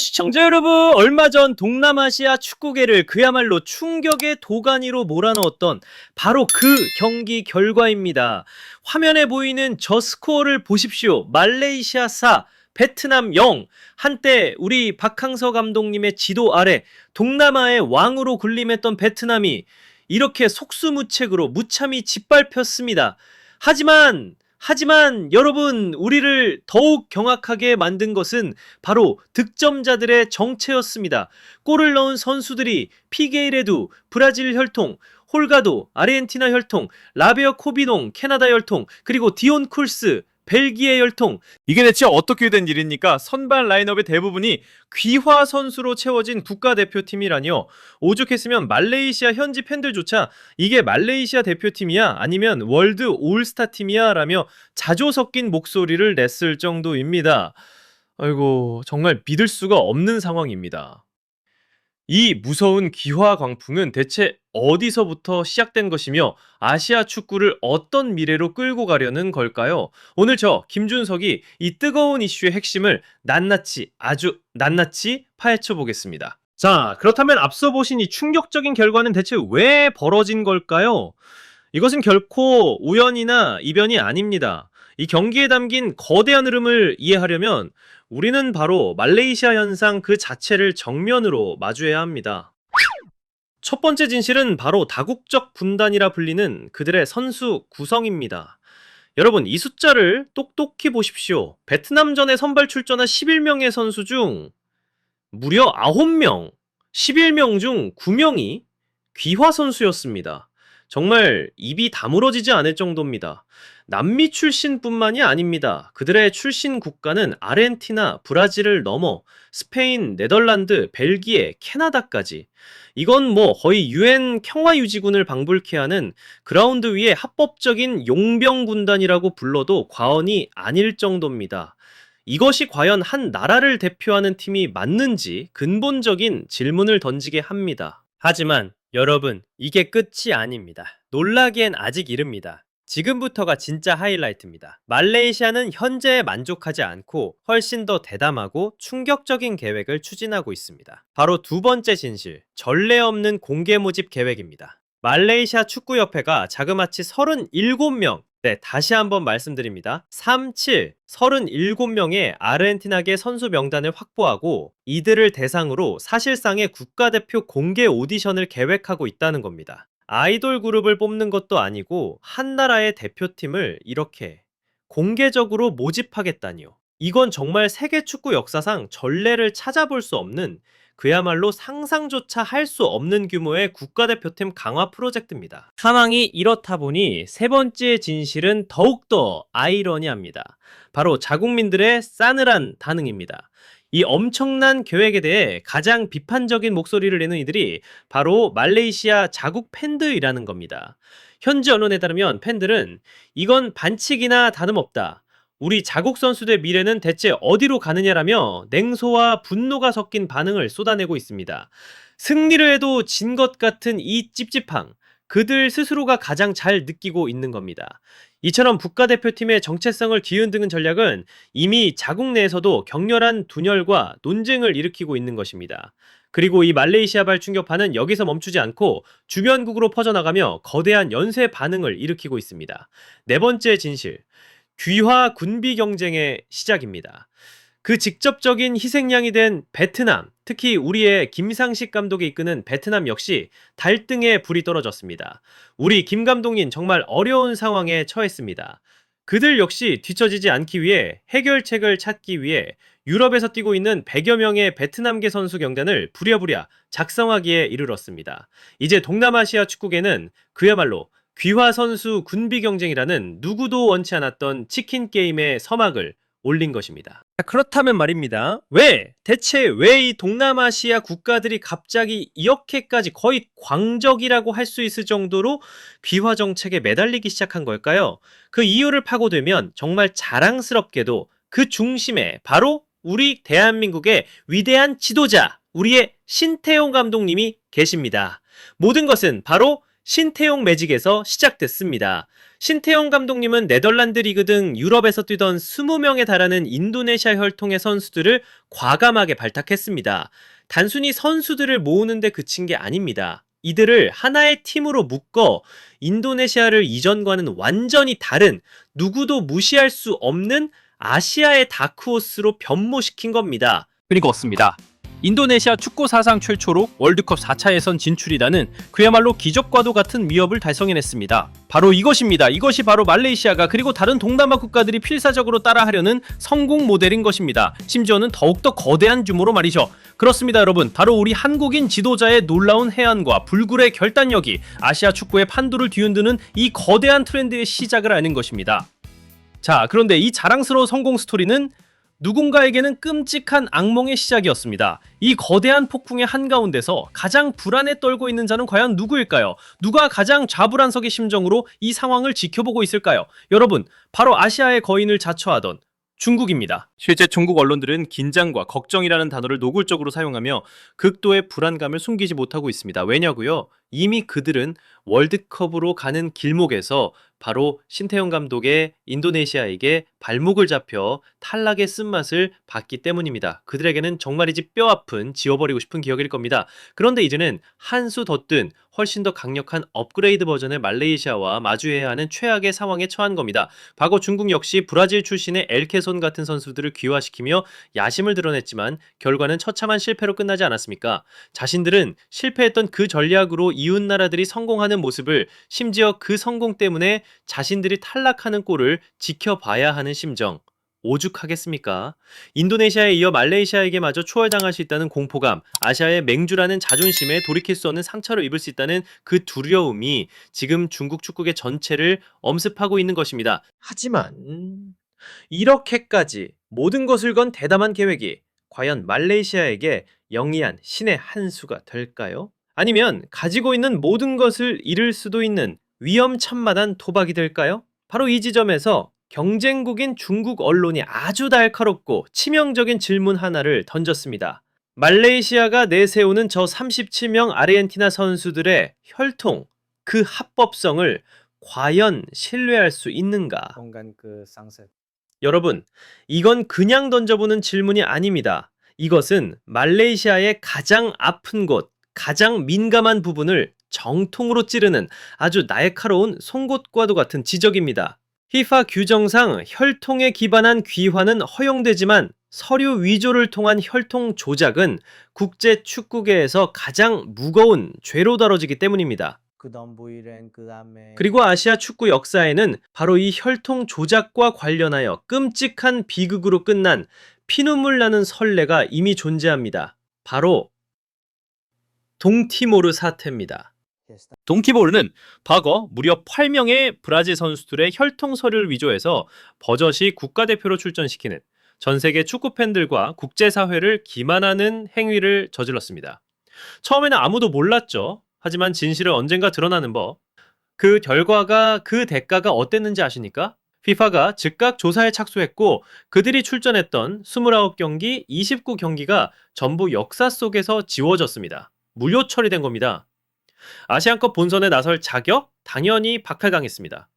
시청자 여러분, 얼마 전 동남아시아 축구계를 그야말로 충격의 도가니로 몰아넣었던 바로 그 경기 결과입니다. 화면에 보이는 저 스코어를 보십시오. 말레이시아 4, 베트남 0. 한때 우리 박항서 감독님의 지도 아래 동남아의 왕으로 군림했던 베트남이 이렇게 속수무책으로 무참히 짓밟혔습니다. 하지만 하지만 여러분 우리를 더욱 경악하게 만든 것은 바로 득점자들의 정체였습니다. 골을 넣은 선수들이 피게이레두, 브라질 혈통, 홀가도, 아르헨티나 혈통, 라베어 코비농, 캐나다 혈통, 그리고 디온 쿨스, 벨기에 혈통. 이게 대체 어떻게 된 일입니까? 선발 라인업의 대부분이 귀화 선수로 채워진 국가대표팀이라니요. 오죽했으면 말레이시아 현지 팬들조차 이게 말레이시아 대표팀이야? 아니면 월드 올스타 팀이야? 라며 자조 섞인 목소리를 냈을 정도입니다. 아이고, 정말 믿을 수가 없는 상황입니다. 이 무서운 기화 광풍은 대체 어디서부터 시작된 것이며 아시아 축구를 어떤 미래로 끌고 가려는 걸까요? 오늘 저 김준석이 이 뜨거운 이슈의 핵심을 낱낱이 아주 낱낱이 파헤쳐 보겠습니다. 자, 그렇다면 앞서 보신 이 충격적인 결과는 대체 왜 벌어진 걸까요? 이것은 결코 우연이나 이변이 아닙니다. 이 경기에 담긴 거대한 흐름을 이해하려면 우리는 바로 말레이시아 현상 그 자체를 정면으로 마주해야 합니다. 첫 번째 진실은 바로 다국적 분단이라 불리는 그들의 선수 구성입니다. 여러분, 이 숫자를 똑똑히 보십시오. 베트남전에 선발 출전한 11명의 선수 중 무려 9명, 11명 중 9명이 귀화 선수였습니다. 정말 입이 다물어지지 않을 정도입니다. 남미 출신뿐만이 아닙니다. 그들의 출신 국가는 아르헨티나, 브라질을 넘어 스페인, 네덜란드, 벨기에, 캐나다까지. 이건 뭐 거의 유엔 평화유지군을 방불케 하는 그라운드 위의 합법적인 용병 군단이라고 불러도 과언이 아닐 정도입니다. 이것이 과연 한 나라를 대표하는 팀이 맞는지 근본적인 질문을 던지게 합니다. 하지만 여러분, 이게 끝이 아닙니다. 놀라기엔 아직 이릅니다. 지금부터가 진짜 하이라이트입니다. 말레이시아는 현재에 만족하지 않고 훨씬 더 대담하고 충격적인 계획을 추진하고 있습니다. 바로 두 번째 진실, 전례 없는 공개 모집 계획입니다. 말레이시아 축구협회가 자그마치 37명, 네, 다시 한번 말씀드립니다. 37, 37명의 아르헨티나계 선수 명단을 확보하고 이들을 대상으로 사실상의 국가대표 공개 오디션을 계획하고 있다는 겁니다. 아이돌 그룹을 뽑는 것도 아니고 한 나라의 대표팀을 이렇게 공개적으로 모집하겠다니요. 이건 정말 세계 축구 역사상 전례를 찾아볼 수 없는 그야말로 상상조차 할 수 없는 규모의 국가대표팀 강화 프로젝트입니다. 상황이 이렇다 보니 세 번째 진실은 더욱더 아이러니합니다. 바로 자국민들의 싸늘한 반응입니다. 이 엄청난 계획에 대해 가장 비판적인 목소리를 내는 이들이 바로 말레이시아 자국 팬들이라는 겁니다. 현지 언론에 따르면 팬들은 이건 반칙이나 다름없다. 우리 자국 선수들의 미래는 대체 어디로 가느냐라며 냉소와 분노가 섞인 반응을 쏟아내고 있습니다. 승리를 해도 진 것 같은 이 찝찝함, 그들 스스로가 가장 잘 느끼고 있는 겁니다. 이처럼 국가대표팀의 정체성을 뒤흔드는 전략은 이미 자국 내에서도 격렬한 분열과 논쟁을 일으키고 있는 것입니다. 그리고 이 말레이시아발 충격파는 여기서 멈추지 않고 주변국으로 퍼져나가며 거대한 연쇄 반응을 일으키고 있습니다. 네 번째 진실. 귀화 군비 경쟁의 시작입니다. 그 직접적인 희생양이 된 베트남, 특히 우리의 김상식 감독이 이끄는 베트남 역시 달등에 불이 떨어졌습니다. 우리 김 감독님 정말 어려운 상황에 처했습니다. 그들 역시 뒤처지지 않기 위해 해결책을 찾기 위해 유럽에서 뛰고 있는 100여 명의 베트남계 선수 경단을 부랴부랴 작성하기에 이르렀습니다. 이제 동남아시아 축구계는 그야말로 귀화 선수 군비 경쟁이라는 누구도 원치 않았던 치킨 게임의 서막을 올린 것입니다. 그렇다면 말입니다. 왜? 대체 왜 이 동남아시아 국가들이 갑자기 이렇게까지 거의 광적이라고 할 수 있을 정도로 귀화 정책에 매달리기 시작한 걸까요? 그 이유를 파고들면 정말 자랑스럽게도 그 중심에 바로 우리 대한민국의 위대한 지도자, 우리의 신태용 감독님이 계십니다. 모든 것은 바로 신태용 매직에서 시작됐습니다. 신태용 감독님은 네덜란드 리그 등 유럽에서 뛰던 20명에 달하는 인도네시아 혈통의 선수들을 과감하게 발탁했습니다. 단순히 선수들을 모으는데 그친 게 아닙니다. 이들을 하나의 팀으로 묶어 인도네시아를 이전과는 완전히 다른 누구도 무시할 수 없는 아시아의 다크호스로 변모시킨 겁니다. 그리고었습니다. 인도네시아 축구 사상 최초로 월드컵 4차 예선 진출이라는 그야말로 기적과도 같은 위협을 달성해냈습니다. 바로 이것입니다. 이것이 바로 말레이시아가 그리고 다른 동남아 국가들이 필사적으로 따라하려는 성공 모델인 것입니다. 심지어는 더욱더 거대한 규모로 말이죠. 그렇습니다, 여러분. 바로 우리 한국인 지도자의 놀라운 해안과 불굴의 결단력이 아시아 축구의 판도를 뒤흔드는 이 거대한 트렌드의 시작을 아는 것입니다. 자, 그런데 이 자랑스러운 성공 스토리는 누군가에게는 끔찍한 악몽의 시작이었습니다. 이 거대한 폭풍의 한가운데서 가장 불안에 떨고 있는 자는 과연 누구일까요? 누가 가장 좌불안석의 심정으로 이 상황을 지켜보고 있을까요? 여러분, 바로 아시아의 거인을 자처하던 중국입니다. 실제 중국 언론들은 긴장과 걱정이라는 단어를 노골적으로 사용하며 극도의 불안감을 숨기지 못하고 있습니다. 왜냐고요? 이미 그들은 월드컵으로 가는 길목에서 바로 신태용 감독의 인도네시아에게 발목을 잡혀 탈락의 쓴맛을 봤기 때문입니다. 그들에게는 정말이지 뼈 아픈 지워버리고 싶은 기억일 겁니다. 그런데 이제는 한 수 더 뜬 훨씬 더 강력한 업그레이드 버전의 말레이시아와 마주해야 하는 최악의 상황에 처한 겁니다. 과거 중국 역시 브라질 출신의 엘케손 같은 선수들을 귀화시키며 야심을 드러냈지만 결과는 처참한 실패로 끝나지 않았습니까? 자신들은 실패했던 그 전략으로 이웃 나라들이 성공하는 모습을 심지어 그 성공 때문에 자신들이 탈락하는 꼴을 지켜봐야 하는 심정. 오죽하겠습니까? 인도네시아에 이어 말레이시아에게 마저 추월당할 수 있다는 공포감, 아시아의 맹주라는 자존심에 돌이킬 수 없는 상처를 입을 수 있다는 그 두려움이 지금 중국 축구계 전체를 엄습하고 있는 것입니다. 하지만 이렇게까지 모든 것을 건 대담한 계획이 과연 말레이시아에게 영리한 신의 한 수가 될까요? 아니면 가지고 있는 모든 것을 잃을 수도 있는 위험천만한 도박이 될까요? 바로 이 지점에서 경쟁국인 중국 언론이 아주 날카롭고 치명적인 질문 하나를 던졌습니다. 말레이시아가 내세우는 저 37명 아르헨티나 선수들의 혈통, 그 합법성을 과연 신뢰할 수 있는가? 그 여러분, 이건 그냥 던져보는 질문이 아닙니다. 이것은 말레이시아의 가장 아픈 곳, 가장 민감한 부분을 정통으로 찌르는 아주 날카로운 송곳과도 같은 지적입니다. 히파 규정상 혈통에 기반한 귀화는 허용되지만 서류 위조를 통한 혈통 조작은 국제 축구계에서 가장 무거운 죄로 다뤄지기 때문입니다. 그리고 아시아 축구 역사에는 바로 이 혈통 조작과 관련하여 끔찍한 비극으로 끝난 피눈물 나는 선례가 이미 존재합니다. 바로 동티모르 사태입니다. 동키보르는 과거 무려 8명의 브라질 선수들의 혈통 서류를 위조해서 버젓이 국가대표로 출전시키는 전 세계 축구 팬들과 국제사회를 기만하는 행위를 저질렀습니다. 처음에는 아무도 몰랐죠. 하지만 진실은 언젠가 드러나는 법. 그 결과가 그 대가가 어땠는지 아십니까? FIFA가 즉각 조사에 착수했고 그들이 출전했던 29경기, 29경기가 전부 역사 속에서 지워졌습니다. 무효 처리된 겁니다. 아시안컵 본선에 나설 자격 당연히 박탈당했습니다.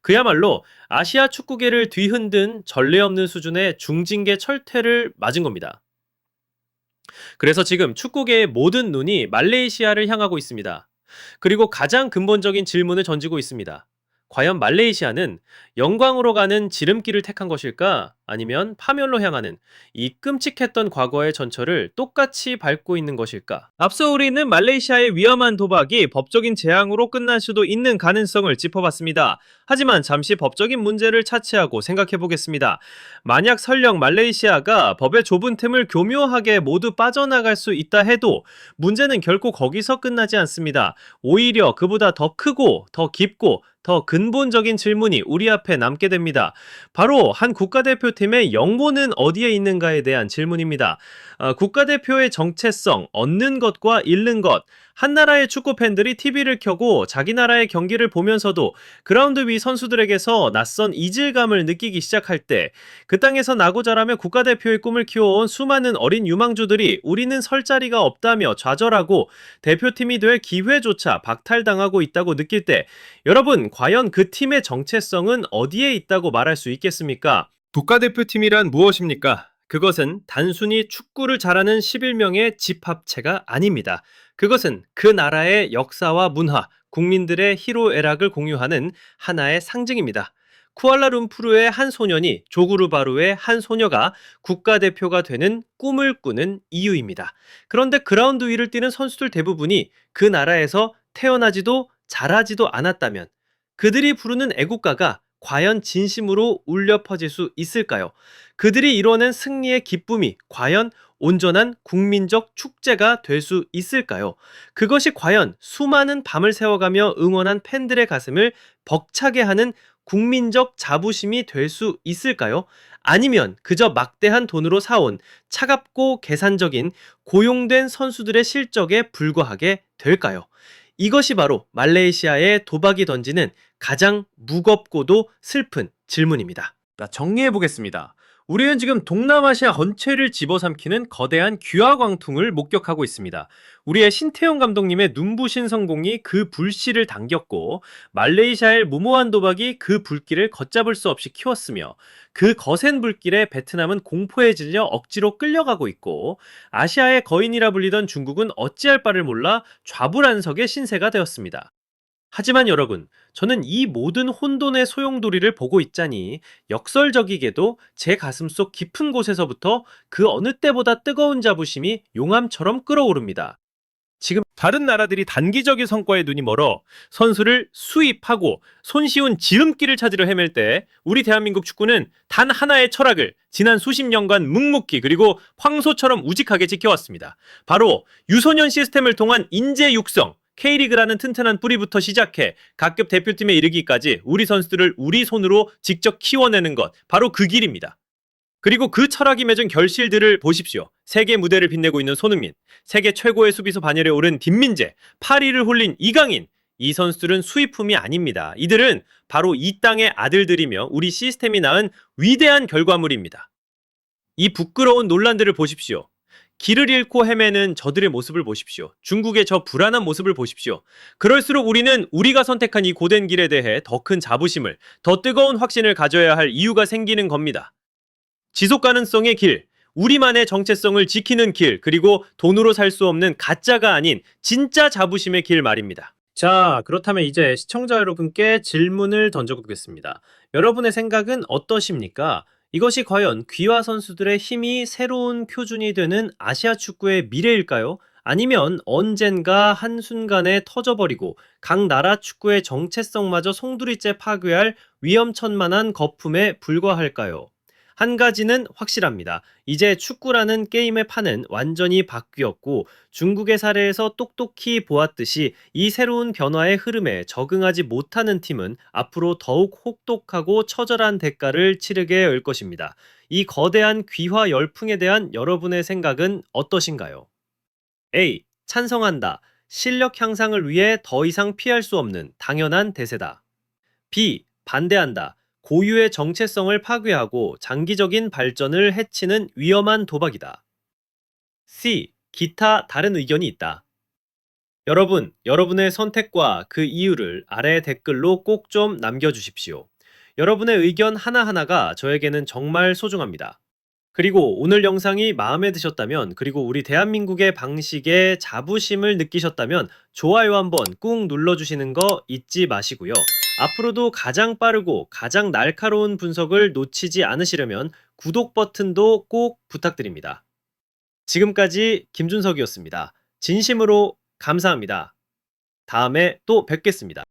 그야말로 아시아 축구계를 뒤흔든 전례 없는 수준의 중징계 철퇴를 맞은 겁니다. 그래서 지금 축구계의 모든 눈이 말레이시아를 향하고 있습니다. 그리고 가장 근본적인 질문을 던지고 있습니다. 과연 말레이시아는 영광으로 가는 지름길을 택한 것일까? 아니면 파멸로 향하는 이 끔찍했던 과거의 전철을 똑같이 밟고 있는 것일까? 앞서 우리는 말레이시아의 위험한 도박이 법적인 재앙으로 끝날 수도 있는 가능성을 짚어봤습니다. 하지만 잠시 법적인 문제를 차치하고 생각해 보겠습니다. 만약 설령 말레이시아가 법의 좁은 틈을 교묘하게 모두 빠져나갈 수 있다 해도 문제는 결코 거기서 끝나지 않습니다. 오히려 그보다 더 크고 더 깊고 더 근본적인 질문이 우리 앞에 남게 됩니다. 바로 한 국가대표팀의 영혼은 어디에 있는가에 대한 질문입니다. 아, 국가대표의 정체성, 얻는 것과 잃는 것, 한 나라의 축구 팬들이 TV를 켜고 자기 나라의 경기를 보면서도 그라운드 위 선수들에게서 낯선 이질감을 느끼기 시작할 때 그 땅에서 나고 자라며 국가대표의 꿈을 키워온 수많은 어린 유망주들이 우리는 설 자리가 없다며 좌절하고 대표팀이 될 기회조차 박탈당하고 있다고 느낄 때 여러분 과연 그 팀의 정체성은 어디에 있다고 말할 수 있겠습니까? 국가대표팀이란 무엇입니까? 그것은 단순히 축구를 잘하는 11명의 집합체가 아닙니다. 그것은 그 나라의 역사와 문화, 국민들의 희로애락을 공유하는 하나의 상징입니다. 쿠알라룸푸르의 한 소년이 조구르바루의 한 소녀가 국가대표가 되는 꿈을 꾸는 이유입니다. 그런데 그라운드 위를 뛰는 선수들 대부분이 그 나라에서 태어나지도 자라지도 않았다면 그들이 부르는 애국가가 과연 진심으로 울려 퍼질 수 있을까요? 그들이 이뤄낸 승리의 기쁨이 과연 온전한 국민적 축제가 될 수 있을까요? 그것이 과연 수많은 밤을 새워가며 응원한 팬들의 가슴을 벅차게 하는 국민적 자부심이 될 수 있을까요? 아니면 그저 막대한 돈으로 사온 차갑고 계산적인 고용된 선수들의 실적에 불과하게 될까요? 이것이 바로 말레이시아의 도박이 던지는 가장 무겁고도 슬픈 질문입니다. 자, 정리해 보겠습니다. 우리는 지금 동남아시아 전체를 집어삼키는 거대한 귀화 광풍을 목격하고 있습니다. 우리의 신태용 감독님의 눈부신 성공이 그 불씨를 당겼고 말레이시아의 무모한 도박이 그 불길을 걷잡을 수 없이 키웠으며 그 거센 불길에 베트남은 공포에 질려 억지로 끌려가고 있고 아시아의 거인이라 불리던 중국은 어찌할 바를 몰라 좌불안석의 신세가 되었습니다. 하지만 여러분, 저는 이 모든 혼돈의 소용돌이를 보고 있자니 역설적이게도 제 가슴 속 깊은 곳에서부터 그 어느 때보다 뜨거운 자부심이 용암처럼 끓어오릅니다. 지금 다른 나라들이 단기적인 성과에 눈이 멀어 선수를 수입하고 손쉬운 지름길을 찾으려 헤맬 때 우리 대한민국 축구는 단 하나의 철학을 지난 수십 년간 묵묵히 그리고 황소처럼 우직하게 지켜왔습니다. 바로 유소년 시스템을 통한 인재 육성, K리그라는 튼튼한 뿌리부터 시작해 각급 대표팀에 이르기까지 우리 선수들을 우리 손으로 직접 키워내는 것, 바로 그 길입니다. 그리고 그 철학이 맺은 결실들을 보십시오. 세계 무대를 빛내고 있는 손흥민, 세계 최고의 수비수 반열에 오른 김민재, 파리를 홀린 이강인, 이 선수들은 수입품이 아닙니다. 이들은 바로 이 땅의 아들들이며 우리 시스템이 낳은 위대한 결과물입니다. 이 부끄러운 논란들을 보십시오. 길을 잃고 헤매는 저들의 모습을 보십시오. 중국의 저 불안한 모습을 보십시오. 그럴수록 우리는 우리가 선택한 이 고된 길에 대해 더 큰 자부심을, 더 뜨거운 확신을 가져야 할 이유가 생기는 겁니다. 지속 가능성의 길, 우리만의 정체성을 지키는 길, 그리고 돈으로 살 수 없는 가짜가 아닌 진짜 자부심의 길 말입니다. 자, 그렇다면 이제 시청자 여러분께 질문을 던져보겠습니다. 여러분의 생각은 어떠십니까? 이것이 과연 귀화 선수들의 힘이 새로운 표준이 되는 아시아 축구의 미래일까요? 아니면 언젠가 한순간에 터져버리고 각 나라 축구의 정체성마저 송두리째 파괴할 위험천만한 거품에 불과할까요? 한 가지는 확실합니다. 이제 축구라는 게임의 판은 완전히 바뀌었고 중국의 사례에서 똑똑히 보았듯이 이 새로운 변화의 흐름에 적응하지 못하는 팀은 앞으로 더욱 혹독하고 처절한 대가를 치르게 될 것입니다. 이 거대한 귀화 열풍에 대한 여러분의 생각은 어떠신가요? A. 찬성한다. 실력 향상을 위해 더 이상 피할 수 없는 당연한 대세다. B. 반대한다. 고유의 정체성을 파괴하고 장기적인 발전을 해치는 위험한 도박이다. C. 기타 다른 의견이 있다. 여러분, 여러분의 선택과 그 이유를 아래 댓글로 꼭 좀 남겨주십시오. 여러분의 의견 하나하나가 저에게는 정말 소중합니다. 그리고 오늘 영상이 마음에 드셨다면, 그리고 우리 대한민국의 방식에 자부심을 느끼셨다면, 좋아요 한번 꾹 눌러주시는 거 잊지 마시고요. 앞으로도 가장 빠르고 가장 날카로운 분석을 놓치지 않으시려면 구독 버튼도 꼭 부탁드립니다. 지금까지 김준석이었습니다. 진심으로 감사합니다. 다음에 또 뵙겠습니다.